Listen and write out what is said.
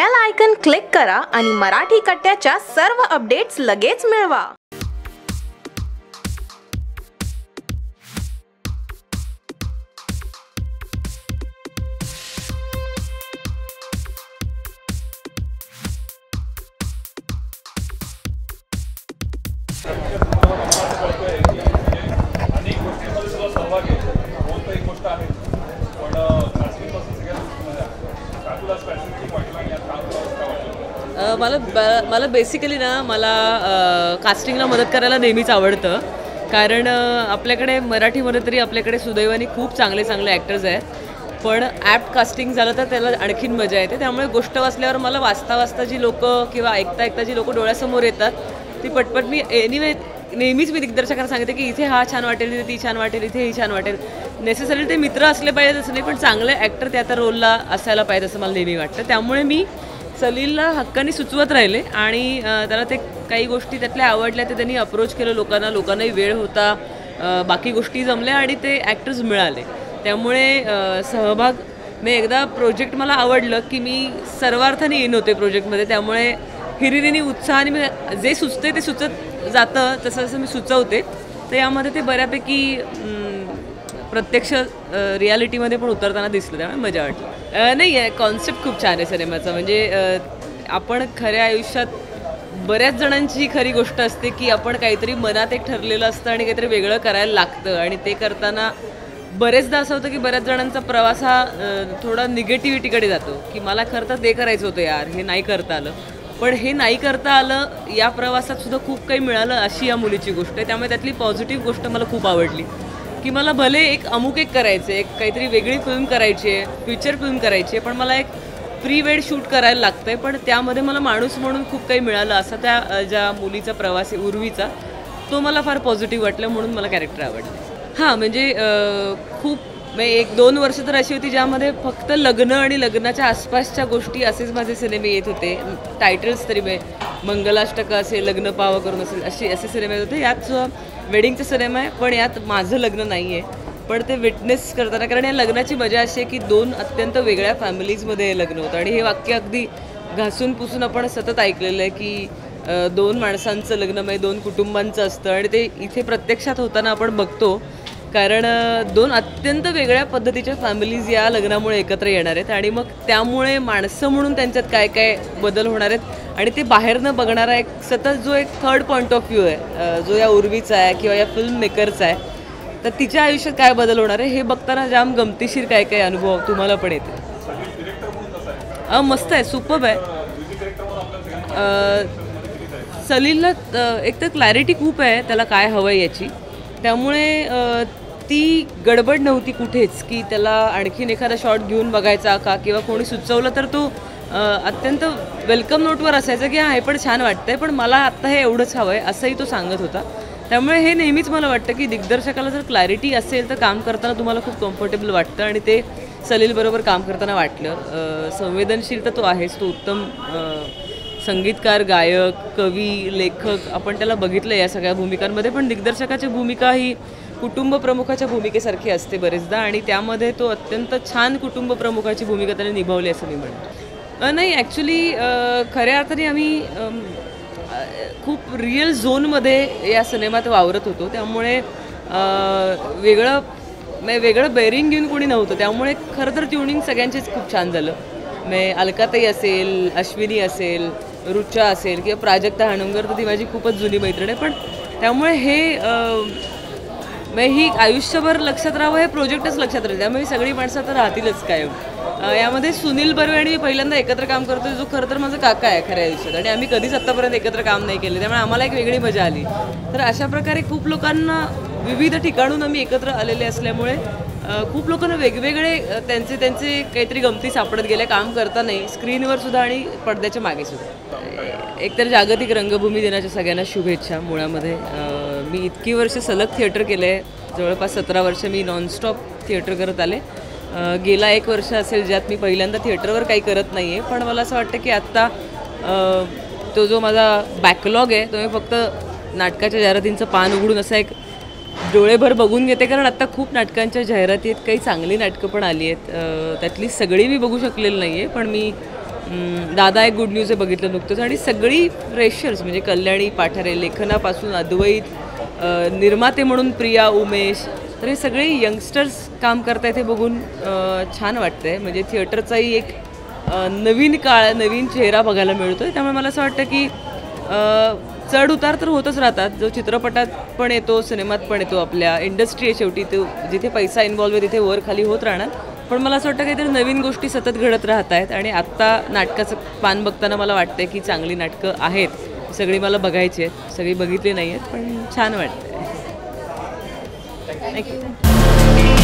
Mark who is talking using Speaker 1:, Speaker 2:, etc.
Speaker 1: Bell icon click करा आणि मराठी कट्ट्याच्या सर्व अपडेट्स लगेच मिळवा.
Speaker 2: गोष्ट आहे पण
Speaker 3: मला ब- मला बेसिकली ना मला कास्टिंगला मदत करायला नेहमीच आवडतं. कारण आपल्याकडे मराठीमध्ये तरी आपल्याकडे सुदैवाने खूप चांगले चांगले ॲक्टर्स आहेत. पण ॲप कास्टिंग झालं तर त्याला आणखीन मजा येते. त्यामुळे गोष्ट वाचल्यावर मला वाचता वाचता जी लोक किंवा ऐकता ऐकता जी लोक डोळ्यासमोर येतात ती पटपट मी एनिवे नेहमीच मी दिग्दर्शकांना सांगते की इथे हा छान वाटेल इथे ती छान वाटेल इथे ही छान वाटेल. नेसेसरी ते मित्र असले पाहिजेत असं नाही पण चांगले ॲक्टर त्या त्या रोलला असायला पाहिजे असं मला नेहमी वाटतं. त्यामुळे मी सलीलला हक्काने सुचवत राहिले आणि त्याला ते काही गोष्टी त्यातल्या आवडल्या ते त्यांनी अप्रोच केलं लोकांना. लोकांनाही वेळ होता बाकी गोष्टी जमल्या आणि ते ॲक्टर्स मिळाले. त्यामुळे सहभाग मी एकदा प्रोजेक्ट मला आवडलं की मी सर्वार्थाने येईन होते प्रोजेक्टमध्ये त्यामुळे हिरिरीने उत्साहाने मी जे सुचते ते सुचत जातं तसं जसं मी सुचवते. तर यामध्ये ते बऱ्यापैकी प्रत्यक्ष रियालिटीमध्ये पण उतरताना दिसलं त्यामुळे मजा वाटली. नाही आहे कॉन्सेप्ट खूप छान आहे सिनेमाचा. म्हणजे आपण खऱ्या आयुष्यात बऱ्याच जणांची खरी गोष्ट असते की आपण काहीतरी मनात एक ठरलेलं असतं आणि काहीतरी वेगळं करायला लागतं. आणि ते करताना बरेचदा असं होतं की बऱ्याच जणांचा प्रवास हा थोडा निगेटिव्हिटीकडे जातो. की मला खरं तर ते करायचं होतं यार हे नाही करता आलं. पण हे नाही करता आलं या प्रवासात सुद्धा खूप काही मिळालं अशी या मुलीची गोष्ट आहे. त्यामुळे त्यातली पॉझिटिव्ह गोष्ट मला खूप आवडली. की मला भले एक अमुक एक करायचं एक काहीतरी वेगळी फिल्म करायची आहे फ्युचर फिल्म करायची आहे पण मला एक प्री वेड शूट करायला लागतंय पण त्यामध्ये मला माणूस म्हणून खूप काही मिळालं. असा त्या ज्या मुलीचा प्रवास आहे उर्वीचा तो मला फार पॉझिटिव्ह वाटलं म्हणून मला कॅरेक्टर आवडलं. हां म्हणजे खूप मग एक दोन वर्ष तर अशी होती ज्यामध्ये फक्त लग्न आणि लग्नाच्या आसपासच्या गोष्टी असेच माझे सिनेमे येत होते. टायटल्स तरी म्हणजे मंगलाष्टक असेल लग्न पाव करून असेल असे असे सिनेमे येत होते. यात वेडिंगचा सिनेमा आहे पण यात माझं लग्न नाही आहे पण ते विटनेस करताना कारण या लग्नाची मजा अशी आहे की दोन अत्यंत वेगळ्या फॅमिलीजमध्ये हे लग्न होतं. आणि हे वाक्य अगदी घासून पुसून आपण सतत ऐकलेलं आहे की दोन माणसांचं लग्न म्हणजे दोन कुटुंबांचं असतं. आणि ते इथे प्रत्यक्षात होताना आपण बघतो कारण दोन अत्यंत वेगळ्या पद्धतीच्या फॅमिलीज या लग्नामुळे एकत्र येणार आहेत आणि मग त्यामुळे माणसं म्हणून त्यांच्यात काय काय बदल होणार आहेत आणि ते बाहेरनं बघणारा एक सतत जो एक थर्ड पॉईंट ऑफ व्ह्यू आहे जो या उर्वीचा आहे किंवा या फिल्म मेकरचा आहे तर तिच्या आयुष्यात काय बदल होणार आहे हे बघताना जाम गमतीशीर काय काय अनुभव तुम्हाला पण येते अ, मस्त आहे सुपब आहे. सलीलला एक तर क्लॅरिटी खूप आहे त्याला काय हवं आहे याची. त्यामुळे ती गडबड नव्हती कुठेच की त्याला आणखीन एखादा शॉट घेऊन बघायचा का किंवा कोणी सुचवलं तर तो अत्यंत वेलकम नोटवर असायचा की हा हे पण छान वाटतंय पण मला आत्ता हे एवढंच हवं आहे असंही तो सांगत होता. त्यामुळे हे नेहमीच मला वाटतं की दिग्दर्शकाला जर क्लॅरिटी असेल तर काम करताना तुम्हाला खूप कम्फर्टेबल वाटतं आणि ते सलीलबरोबर काम करताना वाटलं. संवेदनशीलता संवेदनशील तर तो आहेच तो उत्तम संगीतकार गायक कवी लेखक आपण त्याला बघितलं या सगळ्या भूमिकांमध्ये पण दिग्दर्शकाची भूमिका ही कुटुंब प्रमुखाच्या भूमिकेसारखी असते बरेचदा आणि त्यामध्ये तो अत्यंत छान कुटुंब प्रमुखाची भूमिका त्याने निभावली असं मी म्हणतो नाही ॲक्च्युली खऱ्या अर्थाने आम्ही खूप रिअल झोनमध्ये या सिनेमात वावरत होतो. त्यामुळे वेगळं म्हणजे वेगळं बेरिंग घेऊन कोणी नव्हतं. त्यामुळे खरं तर ट्युनिंग सगळ्यांचीच खूप छान झालं. म्हणजे अलकाताई असेल अश्विनी असेल रुचा असेल किंवा प्राजक्ता हाणुंगर तर ती माझी खूपच जुनी मैत्रीण आहे. पण त्यामुळे हे मग म्हणजे ही आयुष्यभर लक्षात राहावं हे प्रोजेक्टच लक्षात राहील त्यामुळे सगळी माणसं तर राहतीलच कायम. यामध्ये सुनील बर्वे आणि मी पहिल्यांदा एकत्र काम करतो जो खरं तर माझा काका आहे खऱ्या आयुष्यात. आणि आम्ही कधीच आत्तापर्यंत एकत्र काम नाही केलं त्यामुळे आम्हाला एक वेगळी मजा आली. तर अशा प्रकारे खूप लोकांना विविध ठिकाणून आम्ही एकत्र आलेले असल्यामुळे खूप लोकांना वेगवेगळे त्यांचे त्यांचे काहीतरी गमती सापडत गेल्या काम करता नाही स्क्रीनवर सुद्धा आणि पडद्याच्या मागे सुद्धा. एकतर जागतिक रंगभूमी दिनाच्या सगळ्यांना शुभेच्छा मुळामध्ये. मी इतकी वर्ष सलग थिएटर केलं आहे. जवळपास सतरा वर्ष मी नॉनस्टॉप थिएटर करत आले. गेला एक वर्ष असेल ज्यात मी पहिल्यांदा थिएटरवर काही करत नाही आहे पण मला असं वाटतं की आत्ता तो जो माझा बॅकलॉग आहे तो मी फक्त नाटकाच्या जाहिरातींचं पान उघडून असा एक डोळेभर बघून घेते. कारण आत्ता खूप नाटकांच्या जाहिराती आहेत काही चांगली नाटकं पण आली आहेत. त्यातली सगळी मी बघू शकलेली नाही आहे पण मी दादा एक गुड न्यूज आहे बघितलं नुकतंच. आणि सगळी फ्रेशर्स म्हणजे कल्याणी पाठारे लेखनापासून अद्वैत निर्माते म्हणून प्रिया उमेश तर हे सगळे यंगस्टर्स काम करतायत हे बघून छान वाटतंय. म्हणजे थिएटरचाही एक नवीन काळ नवीन चेहरा बघायला मिळतो आहे त्यामुळे मला असं वाटतं की चढ उतार तर होतच राहतात. जो चित्रपटात पण येतो सिनेमात पण येतो आपल्या इंडस्ट्री आहे शेवटी तो जिथे पैसा इन्व्हॉल्व आहे तिथे वर खाली होत राहणार. पण मला असं वाटतं काहीतरी नवीन गोष्टी सतत घडत राहत आहेत आणि आत्ता नाटकाचं पान बघताना मला वाटतं की चांगली नाटकं आहेत. सगळी मला बघायची आहेत. सगळी बघितली नाही आहेत पण छान वाटतं थँक्यू